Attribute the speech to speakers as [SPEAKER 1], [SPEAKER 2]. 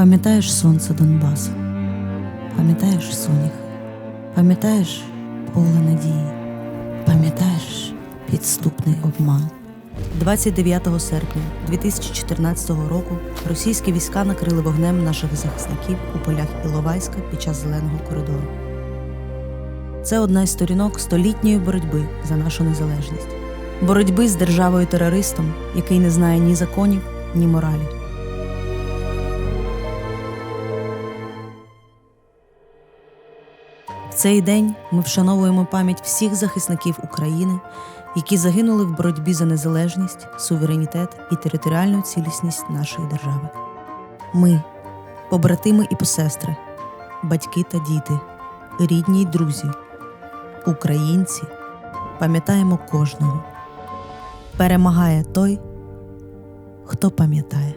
[SPEAKER 1] Пам'ятаєш сонце Донбасу, пам'ятаєш сонях, пам'ятаєш поле надії, пам'ятаєш підступний обман. 29 серпня 2014 року російські війська накрили вогнем наших захисників у полях Іловайська під час зеленого коридору. Це одна із сторінок столітньої боротьби за нашу незалежність, боротьби з державою терористом, який не знає ні законів, ні моралі. Цей день ми вшановуємо пам'ять всіх захисників України, які загинули в боротьбі за незалежність, суверенітет і територіальну цілісність нашої держави. Ми, побратими і посестри, батьки та діти, рідні й друзі, українці, пам'ятаємо кожного. Перемагає той, хто пам'ятає.